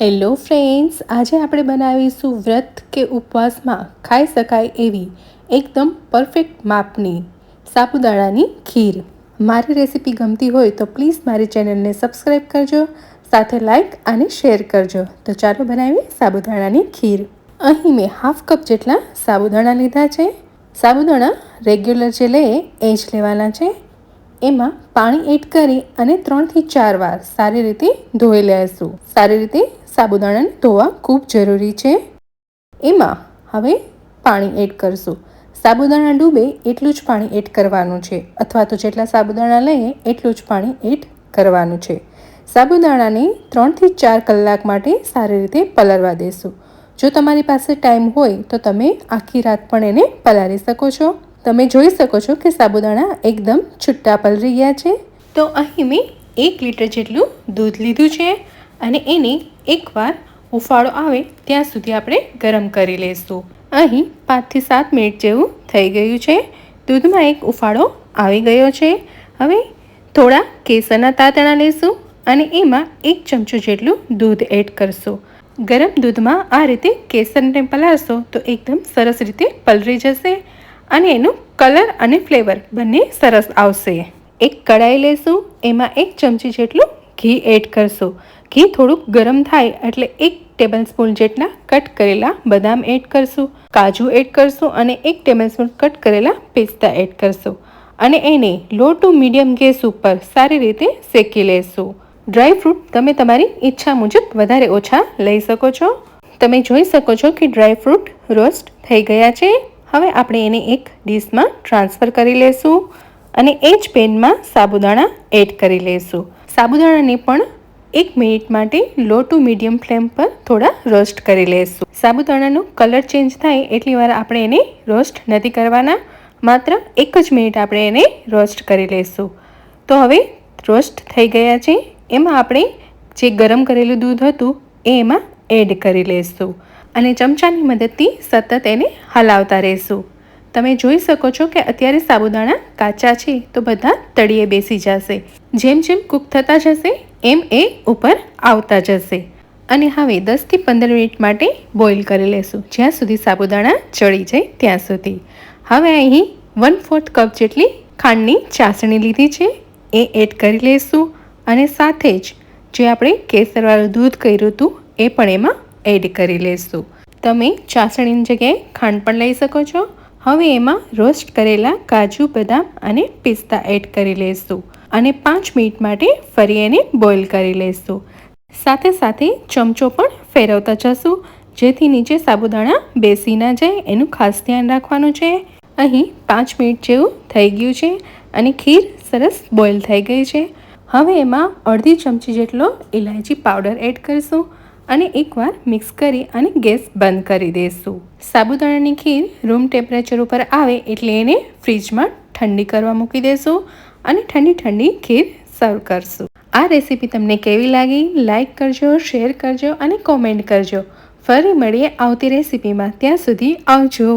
Hello friends આજે આપણે બનાવીશું વ્રત કે ઉપવાસમાં ખાઈ શકાય એવી એકદમ પરફેક્ટ માપની સાબુદાણાની ખીર. મારી રેસીપી ગમતી હોય તો પ્લીઝ મારી ચેનલને સબસ્ક્રાઈબ કરજો, સાથે લાઇક અને શેર કરજો. તો ચાલો બનાવીએ સાબુદાણાની ખીર. અહીં મેં હાફ કપ જેટલા સાબુદાણા લીધા છે. સાબુદાણા રેગ્યુલર જે લે એ જ લેવાના છે. એમાં પાણી એડ કરી અને ત્રણથી ચાર વાર સારી રીતે ધોઈ લેશું. સારી રીતે સાબુદાણાને ધોવા ખૂબ જરૂરી છે. એમાં હવે પાણી એડ કરશું. સાબુદાણા ડૂબે એટલું જ પાણી એડ કરવાનું છે. અથવા તો જેટલા સાબુદાણા લઈએ એટલું જ પાણી એડ કરવાનું છે. સાબુદાણાને ત્રણથી ચાર કલાક માટે સારી રીતે પલળવા દેશું. જો તમારી પાસે ટાઈમ હોય તો તમે આખી રાત પણ એને પલાળી શકો છો. તમે જોઈ શકો છો કે સાબુદાણા એકદમ છૂટા પલરી ગયા છે. તો અહીં મેં એક લીટર જેટલું દૂધ લીધું છે અને એને એકવાર ઉફાળો આવે ત્યાં સુધી આપણે ગરમ કરી લઈશું અહીં પાંચથી સાત મિનિટ જેવું થઈ ગયું છે. દૂધમાં એક ઉફાળો આવી ગયો છે. હવે થોડા કેસરના તાતણા લઈશું અને એમાં એક ચમચો જેટલું દૂધ એડ કરશું. ગરમ દૂધમાં આ રીતે કેસરને પલાળશો તો એકદમ સરસ રીતે પલળી જશે અને એનું કલર અને ફ્લેવર બંને સરસ આવશે. એક કડાઈ લેશું, એમાં એક ચમચી જેટલું ઘી એડ કરશું. ઘી થોડુંક ગરમ થાય એટલે એક ટેબલ સ્પૂન જેટલા કટ કરેલા બદામ એડ કરશું, કાજુ એડ કરશું અને એક ટેબલ સ્પૂન કટ કરેલા પિસ્તા એડ કરશું. અને એને લો ટુ મીડિયમ ગેસ ઉપર સારી રીતે શેકી લેશું. ડ્રાય ફ્રૂટ તમે તમારી ઈચ્છા મુજબ વધારે ઓછા લઈ શકો છો. તમે જોઈ શકો છો કે ડ્રાય ફ્રૂટ રોસ્ટ થઈ ગયા છે. હવે આપણે એને એક ડીશમાં ટ્રાન્સફર કરી લઈશું અને એ જ પેનમાં સાબુદાણા એડ કરી લઈશું સાબુદાણાને પણ એક મિનિટ માટે લો ટુ મીડિયમ ફ્લેમ પર થોડા રોસ્ટ કરી લઈશું સાબુદાણાનો કલર ચેન્જ થાય એટલી વાર આપણે એને રોસ્ટ નથી કરવાના. માત્ર એક જ મિનિટ આપણે એને રોસ્ટ કરી લઈશું તો હવે રોસ્ટ થઈ ગયા છે. એમાં આપણે જે ગરમ કરેલું દૂધ હતું, એ એમાં એડ કરી લઈશું અને ચમચાની મદદથી સતત એને હલાવતા રહેશું. તમે જોઈ શકો છો કે અત્યારે સાબુદાણા કાચા છે તો બધા તળીએ બેસી જશે. જેમ જેમ કૂક થતા જશે, એમ એ ઉપર આવતા જશે. અને હવે દસથી પંદર મિનિટ માટે બોઇલ કરી લેશું, જ્યાં સુધી સાબુદાણા ચડી જાય ત્યાં સુધી. હવે અહીં વન ફોર્થ કપ જેટલી ખાંડની ચાસણી લીધી છે, એ એડ કરી લઈશું અને સાથે જ જે આપણે કેસરવાળું દૂધ કર્યું હતું, એ પણ એમાં એડ કરી લઈશું તમે ચાસણીની જગ્યાએ ખાંડ પણ લઈ શકો છો. હવે એમાં રોસ્ટ કરેલા કાજુ બદામ અને પિસ્તા એડ કરી લઈશું અને પાંચ મિનિટ માટે ફરી એને બોઇલ કરી લઈશું સાથે સાથે ચમચો પણ ફેરવતા જશું. જેથી નીચે સાબુદાણા બેસી ના જાય, એનું ખાસ ધ્યાન રાખવાનું છે. અહીં પાંચ મિનિટ જેવું થઈ ગયું છે અને ખીર સરસ બોઇલ થઈ ગઈ છે. હવે એમાં અડધી ચમચી જેટલો ઇલાયચી પાવડર એડ કરીશું. અને એકવાર મિક્સ કરી અને ગેસ બંધ કરી દઈશું સાબુદાણાની ખીર રૂમ ટેમ્પરેચર ઉપર આવે એટલે એને ફ્રીજમાં ઠંડી કરવા મૂકી દઈશું અને ઠંડી ઠંડી ખીર સર્વ કરશું. આ રેસીપી તમને કેવી લાગી? લાઇક કરજો શેર કરજો અને કોમેન્ટ કરજો. ફરી મળીએ આવતી રેસીપીમાં ત્યાં સુધી આવજો.